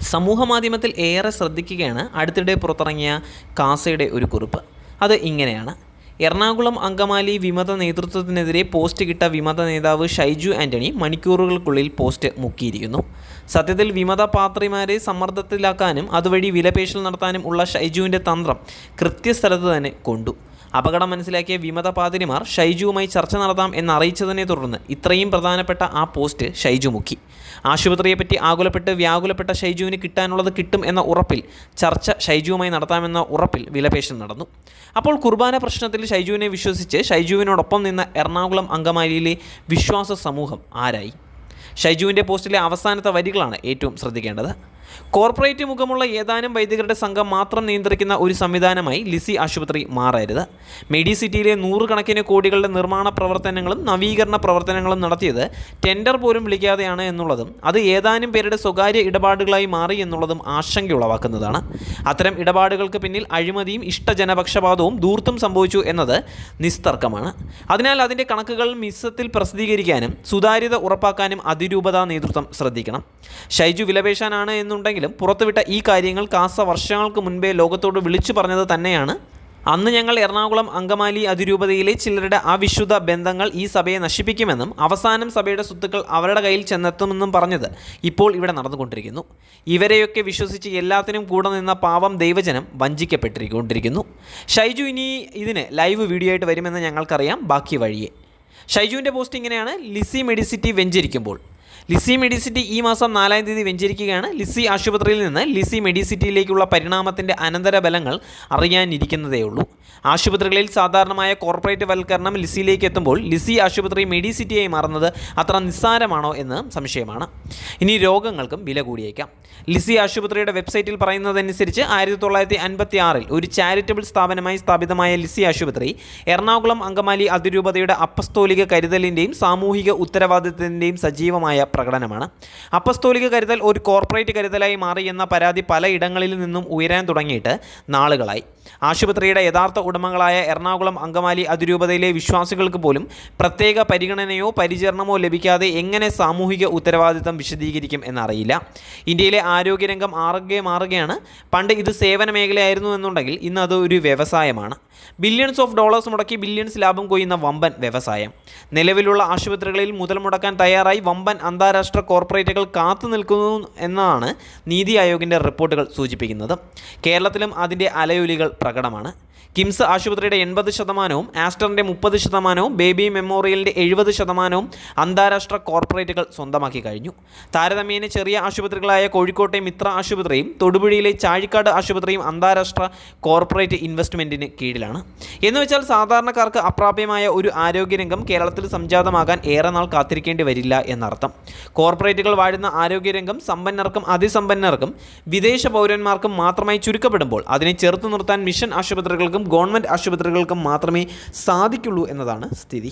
സമൂഹ മാധ്യമത്തിൽ ഏറെ ശ്രദ്ധിക്കുകയാണ് അടുത്തിടെ പുറത്തിറങ്ങിയ കാസയുടെ ഒരു കുറിപ്പ്. അത് ഇങ്ങനെയാണ്. എറണാകുളം അങ്കമാലി വിമത നേതൃത്വത്തിനെതിരെ പോസ്റ്റ് കിട്ട വിമത നേതാവ് ഷൈജു ആന്റണി മണിക്കൂറുകൾക്കുള്ളിൽ പോസ്റ്റ് മുക്കിയിരിക്കുന്നു. സത്യത്തിൽ വിമത പാത്രിമാരെ സമ്മർദ്ദത്തിലാക്കാനും അതുവഴി വിലപേശൽ നടത്താനും ഉള്ള ഷൈജുവിന്റെ തന്ത്രം കൃത്യസ്ഥലത്ത് തന്നെ കൊണ്ടു. അപകടം മനസ്സിലാക്കിയ വിമത പാതിരിമാർ ഷൈജുവുമായി ചർച്ച നടത്താം എന്നറിയിച്ചതിനെ തുടർന്ന് ഇത്രയും പ്രധാനപ്പെട്ട ആ പോസ്റ്റ് ഷൈജു മുക്കി. ആശുപത്രിയെപ്പറ്റി ആകുലപ്പെട്ട് വ്യാകുലപ്പെട്ട ഷൈജുവിന് കിട്ടാനുള്ളത് കിട്ടും എന്ന ഉറപ്പിൽ ചർച്ച ഷൈജുവുമായി നടത്താമെന്ന ഉറപ്പിൽ വിലപേശൽ നടന്നു. അപ്പോൾ കുർബാന പ്രശ്നത്തിൽ ഷൈജുവിനെ വിശ്വസിച്ച് ഷൈജുവിനോടൊപ്പം നിന്ന എറണാകുളം അങ്കമാലിയിലെ വിശ്വാസ സമൂഹം ആരായി? ഷൈജുവിന്റെ പോസ്റ്റിലെ അവസാനത്തെ വരികളാണ് ഏറ്റവും ശ്രദ്ധിക്കേണ്ടത്. കോർപ്പറേറ്റ് മുഖമുള്ള ഏതാനും വൈദികരുടെ സംഘം മാത്രം നിയന്ത്രിക്കുന്ന ഒരു സംവിധാനമായി ലിസി ആശുപത്രി മാറരുത്. മെഡിസിറ്റിയിലെ നൂറുകണക്കിന് കോടികളുടെ നിർമ്മാണ പ്രവർത്തനങ്ങളും നവീകരണ പ്രവർത്തനങ്ങളും നടത്തിയത് ടെൻഡർ പോലും വിളിക്കാതെയാണ് എന്നുള്ളതും അത് ഏതാനും പേരുടെ സ്വകാര്യ ഇടപാടുകളായി മാറി എന്നുള്ളതും ആശങ്കയുളവാക്കുന്നതാണ് അത്തരം ഇടപാടുകൾക്ക് പിന്നിൽ അഴിമതിയും ഇഷ്ടജനപക്ഷപാതവും ദൂർത്തും സംഭവിച്ചു എന്നത് നിസ്തർക്കമാണ്. അതിനാൽ അതിന്റെ കണക്കുകൾ മിസ്സത്തിൽ പ്രസിദ്ധീകരിക്കാനും സുതാര്യത ഉറപ്പാക്കാനും അതിരൂപതാ നേതൃത്വം ശ്രദ്ധിക്കണം. ഷൈജു വിലപേശാനാണ് എന്നുണ്ടെങ്കിലും പുറത്തുവിട്ട ഈ കാര്യങ്ങൾ കാസ വർഷങ്ങൾക്ക് മുൻപേ ലോകത്തോട് വിളിച്ചു പറഞ്ഞത് തന്നെയാണ്. അന്ന് ഞങ്ങൾ എറണാകുളം അങ്കമാലി അതിരൂപതയിലെ ചിലരുടെ അവിശുദ്ധ ബന്ധങ്ങൾ ഈ സഭയെ നശിപ്പിക്കുമെന്നും അവസാനം സഭയുടെ സ്വത്തുക്കൾ അവരുടെ കയ്യിൽ ചെന്നെത്തുമെന്നും പറഞ്ഞത് ഇപ്പോൾ ഇവിടെ നടന്നുകൊണ്ടിരിക്കുന്നു. ഇവരെയൊക്കെ വിശ്വസിച്ച് എല്ലാത്തിനും കൂടെ നിന്ന പാവം ദൈവജനം വഞ്ചിക്കപ്പെട്ടിരിക്കൊണ്ടിരിക്കുന്നു. ഷൈജു ഇനി ഇതിന് ലൈവ് വീഡിയോ ആയിട്ട് വരുമെന്ന് ഞങ്ങൾക്കറിയാം. ബാക്കി വഴിയെ. ഷൈജുവിന്റെ പോസ്റ്റ് ഇങ്ങനെയാണ്. ലിസി മെഡിസിറ്റി വെഞ്ചരിക്കുമ്പോൾ. ലിസി മെഡിസിറ്റി ഈ മാസം നാലാം തീയതി വെഞ്ചരിക്കുകയാണ്. ലിസി ആശുപത്രിയിൽ നിന്ന് ലിസി മെഡിസിറ്റിയിലേക്കുള്ള പരിണാമത്തിന്റെ അനന്തരഫലങ്ങൾ അറിയാനിരിക്കുന്നതേ ഉള്ളൂ ആശുപത്രികളിൽ സാധാരണമായ കോർപ്പറേറ്റ് വൽക്കരണം ലിസിയിലേക്ക് എത്തുമ്പോൾ ലിസി ആശുപത്രി മെഡിസിറ്റിയായി മാറുന്നത് അത്ര നിസ്സാരമാണോ എന്ന് സംശയമാണ്. ഇനി രോഗങ്ങൾക്കും വില കൂടിയേക്കാം. ലിസി ആശുപത്രിയുടെ വെബ്സൈറ്റിൽ പറയുന്നതനുസരിച്ച് ആയിരത്തി തൊള്ളായിരത്തി അൻപത്തി ആറിൽ ഒരു ചാരിറ്റബിൾ സ്ഥാപനമായി സ്ഥാപിതമായ ലിസി ആശുപത്രി എറണാകുളം അങ്കമാലി അതിരൂപതയുടെ അപ്പസ്തോലിക കരുതലിന്റെയും സാമൂഹിക ഉത്തരവാദിത്തത്തിന്റെയും സജീവമായ പ്രകടനമാണ്. അപ്പസ്തോലിക കരുതൽ ഒരു കോർപ്പറേറ്റ് കരുതലായി മാറി എന്ന പരാതി പലയിടങ്ങളിൽ നിന്നും ഉയരാൻ തുടങ്ങിയിട്ട് നാളുകളായി. ആശുപത്രിയുടെ യഥാർത്ഥ ഉടമകളായ എറണാകുളം അങ്കമാലി അതിരൂപതയിലെ വിശ്വാസികൾക്ക് പോലും പ്രത്യേക പരിഗണനയോ പരിചരണമോ ലഭിക്കാതെ എങ്ങനെ സാമൂഹിക ഉത്തരവാദിത്തം വിശദീകരിക്കും എന്നറിയില്ല. ഇന്ത്യയിലെ ആരോഗ്യരംഗം ആറുകെ മാറുകയാണ്. പണ്ട് ഇത് സേവന മേഖലയായിരുന്നു എന്നുണ്ടെങ്കിൽ ഇന്ന് അത് ഒരു വ്യവസായമാണ്. ബില്യൺസ് ഓഫ് ഡോളേഴ്സ് മുടക്കി ബില്യൺസ് ലാഭം കൊയ്യുന്ന വമ്പൻ വ്യവസായം. നിലവിലുള്ള ആശുപത്രികളിൽ മുതൽ മുടക്കാൻ തയ്യാറായി വമ്പൻ അന്താരാഷ്ട്ര കോർപ്പറേറ്റുകൾ കാത്തു നിൽക്കുന്നു എന്നാണ് നീതി ആയോഗിന്റെ റിപ്പോർട്ടുകൾ സൂചിപ്പിക്കുന്നത്. കേരളത്തിലും അതിന്റെ അലയൊലികൾ പ്രകടമാണ്. കിംസ് ആശുപത്രിയുടെ എൺപത് ശതമാനവും ആസ്റ്ററിന്റെ മുപ്പത് ശതമാനവും ബേബി മെമ്മോറിയലിന്റെ എഴുപത് ശതമാനവും അന്താരാഷ്ട്ര കോർപ്പറേറ്റുകൾ സ്വന്തമാക്കി കഴിഞ്ഞു. താരതമ്യേന ചെറിയ ആശുപത്രികളായ കോഴിക്കോട്ടെ മിത്ര ആശുപത്രിയും തൊടുപുഴയിലെ ചാഴിക്കാട് ആശുപത്രിയും അന്താരാഷ്ട്ര കോർപ്പറേറ്റ് ഇൻവെസ്റ്റ്മെന്റിന് കീഴിലാണ്. എന്ന് വെച്ചാൽ സാധാരണക്കാർക്ക് അപ്രാപ്യമായ ഒരു ആരോഗ്യരംഗം കേരളത്തിൽ സംജാതമാകാൻ ഏറെ നാൾ കാത്തിരിക്കേണ്ടി വരില്ല എന്നർത്ഥം. കോർപ്പറേറ്റുകൾ വാഴുന്ന ആരോഗ്യരംഗം സമ്പന്നർക്കും അതിസമ്പന്നർക്കും വിദേശ പൗരന്മാർക്കും മാത്രമായി ചുരുക്കപ്പെടുമ്പോൾ അതിനെ ചെറുത്തു നിർത്താൻ മിഷൻ ആശുപത്രികൾക്കും ഗവൺമെന്റ് ആശുപത്രികൾക്കും മാത്രമേ സാധിക്കുള്ളൂ എന്നതാണ് സ്ഥിതി.